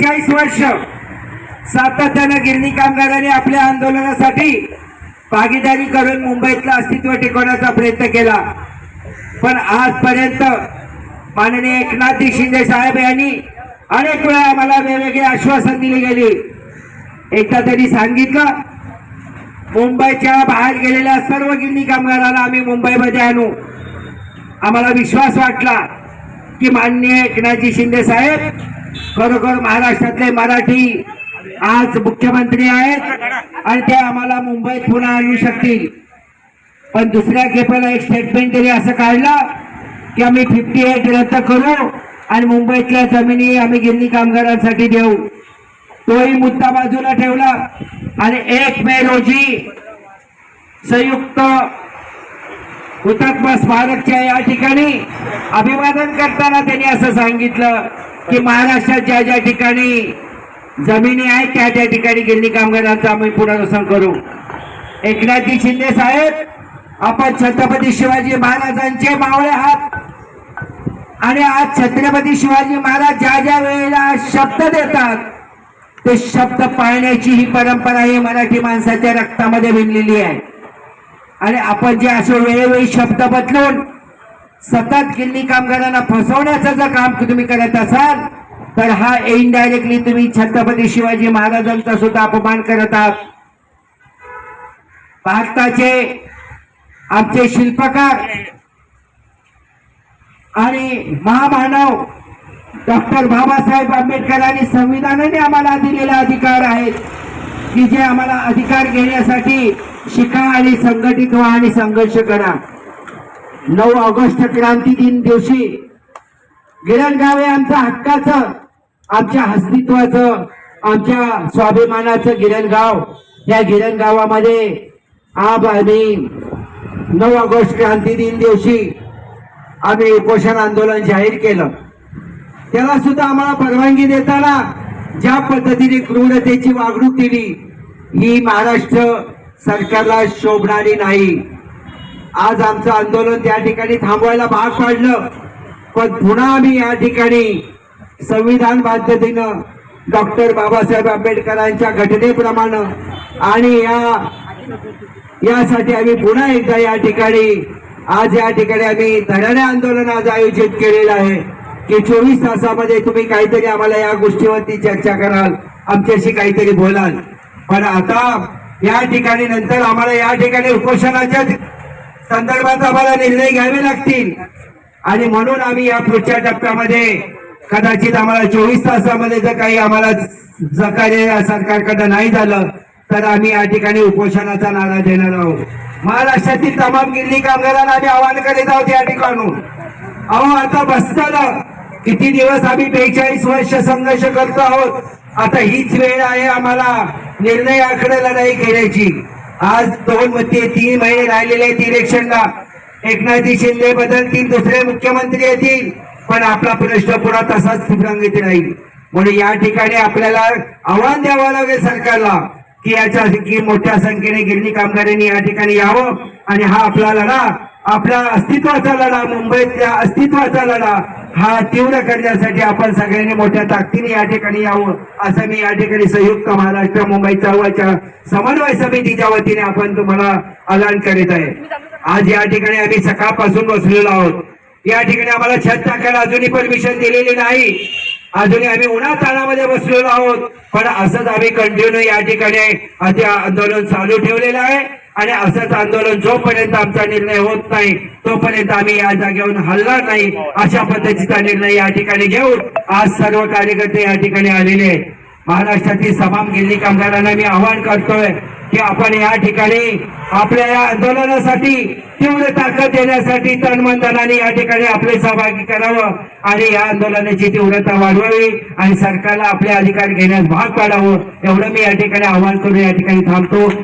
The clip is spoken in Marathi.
बेचाळीस वर्ष सातत्यानं गिरणी कामगारांनी आपल्या आंदोलनासाठी भागीदारी करून मुंबईतलं अस्तित्व टिकवण्याचा प्रयत्न केला. पण आजपर्यंत माननीय एकनाथजी शिंदे साहेब यांनी अनेक वेळा आम्हाला वेगवेगळे आश्वासन दिली गेली. एकदा तरी सांगितलं मुंबईच्या बाहेर गेलेल्या सर्व गिरणी कामगारांना आम्ही मुंबईमध्ये आणू. आम्हाला विश्वास वाटला की माननीय एकनाथजी शिंदे साहेब खरोखर महाराष्ट्रातले मराठी आज मुख्यमंत्री आहेत आणि ते आम्हाला मुंबईत पुन्हा आणू शकतील. पण दुसऱ्या खेपेला एक स्टेटमेंट तरी असं काढलं की आम्ही फिफ्टी एट रद्द करू आणि मुंबईतल्या जमिनी आम्ही गिरणी कामगारांसाठी देऊ. तोही मुद्दा बाजूला ठेवला. आणि एक मे रोजी संयुक्त हुतात्मा स्मारकच्या या ठिकाणी अभिवादन करताना त्यांनी असं सांगितलं की महाराष्ट्रात ज्या ज्या ठिकाणी जमिनी आहेत त्या त्या ठिकाणी गिरणी कामगारांचं आम्ही पुनर्वसन करू. एकनाथजी शिंदे साहेब आपण छत्रपती शिवाजी महाराजांचे मावळे आहात. आणि आज छत्रपती शिवाजी महाराज ज्या ज्या वेळेला शब्द देतात ते शब्द पाळण्याची ही परंपरा ही मराठी माणसाच्या रक्तामध्ये भिनलेली आहे. आणि आपण जे असे वेळोवेळी शब्द बदलून सतत गिल्ली कामगारांना फसवण्याचं जर काम तुम्ही करत असाल तर हा इनडायरेक्टली तुम्ही छत्रपती शिवाजी महाराजांचा सुद्धा अपमान करत आहात. भारताचे आमचे शिल्पकार आणि महामानव डॉक्टर बाबासाहेब आंबेडकरांनी संविधानाने आम्हाला दिलेला अधिकार आहेत की जे आम्हाला अधिकार घेण्यासाठी शिका आणि संघटित व्हा आणि संघर्ष करा. नऊ ऑगस्ट क्रांती दिन दिवशी गिरणगाव हे आमचं हक्काचं आमच्या अस्तित्वाचं आमच्या स्वाभिमानाचं गिरणगाव या गिरणगावामध्ये आज आम्ही नऊ ऑगस्ट क्रांती दिन दिवशी आम्ही उपोषण आंदोलन जाहीर केलं. त्याला सुद्धा आम्हाला परवानगी देताना ज्या पद्धतीने क्रूरतेची वागणूक दिली ही महाराष्ट्र सरकारला शोभणारी नाही. आज आमचं आंदोलन त्या ठिकाणी थांबवायला भाग पाडलं. पण पुन्हा आम्ही या ठिकाणी संविधान बाध्यतेनं डॉक्टर बाबासाहेब आंबेडकरांच्या घटनेप्रमाणे आणि या यासाठी आम्ही पुन्हा एकदा या ठिकाणी आज या ठिकाणी आम्ही धरणे आंदोलन आज आयोजित केलेलं आहे. की चोवीस तासामध्ये तुम्ही काहीतरी आम्हाला या गोष्टीवरती चर्चा कराल आमच्याशी काहीतरी बोलाल. पण आता या ठिकाणी नंतर आम्हाला या ठिकाणी उपोषणाच्या संदर्भात आम्हाला निर्णय घ्यावे लागतील. आणि म्हणून आम्ही या पुढच्या टप्प्यामध्ये कदाचित आम्हाला चोवीस तासामध्ये जर काही आम्हाला जकारे या सरकारकडनं नाही झालं तर आम्ही या ठिकाणी उपोषणाचा नारा देणार आहोत. महाराष्ट्रातील तमाम गिरणी कामगारांना आम्ही आवाहन करीत आहोत या ठिकाणून अहो आता बसताना किती दिवस आम्ही बेचाळीस वर्ष संघर्ष करतो आहोत. आता हीच वेळ आहे आम्हाला निर्णय निर्णयाकडे लढाई घेण्याची आज दोन मध्ये तीन महिने राहिलेले आहेत इलेक्शनला. एकनाथजी शिंदे बदलतील दुसरे मुख्यमंत्री येतील पण आपला प्रश्न पुन्हा तसाच प्रंगती राहील. म्हणून या ठिकाणी आपल्याला आव्हान द्यावं लागेल सरकारला की याच्या की मोठ्या संख्येने गिरणी कामगारांनी या ठिकाणी यावं आणि हा आपला लढा आपल्या अस्तित्वाचा लढा मुंबईतल्या अस्तित्वाचा लढा हा तीव्र करण्यासाठी आपण सगळ्यांनी मोठ्या ताकदीने या ठिकाणी यावं असं मी या ठिकाणी संयुक्त महाराष्ट्र मुंबई चळवळच्या समन्वय समितीच्या वतीने आपण तुम्हाला आदान करीत आहे. आज या ठिकाणी आम्ही सकाळपासून बसलेलो आहोत. या ठिकाणी आम्हाला छत टाकायला अजूनही परमिशन दिलेली नाही. अजूनही आम्ही उन्हा ताणामध्ये बसलेलो आहोत पण असंच आम्ही कंटिन्यू या ठिकाणी आधी आंदोलन चालू ठेवलेलं आहे. आणि असंच आंदोलन जोपर्यंत आमचा निर्णय होत नाही तोपर्यंत आम्ही या जागेवरून हलणार नाही अशा पद्धतीचा निर्णय या ठिकाणी घेऊन आज सर्व कार्यकर्ते या ठिकाणी आलेले आहेत. महाराष्ट्रातील तमाम गिरणी कामगारांना मी आवाहन करतोय की आपण या ठिकाणी आपल्या या आंदोलनासाठी तीव्र ताकद देण्यासाठी तनमंदनाने या ठिकाणी आपले सहभागी करावं आणि या आंदोलनाची तीव्रता वाढवावी आणि सरकारला आपले अधिकार घेण्यास भाग पाडावं. एवढं मी या ठिकाणी आवाहन करून या ठिकाणी थांबतो.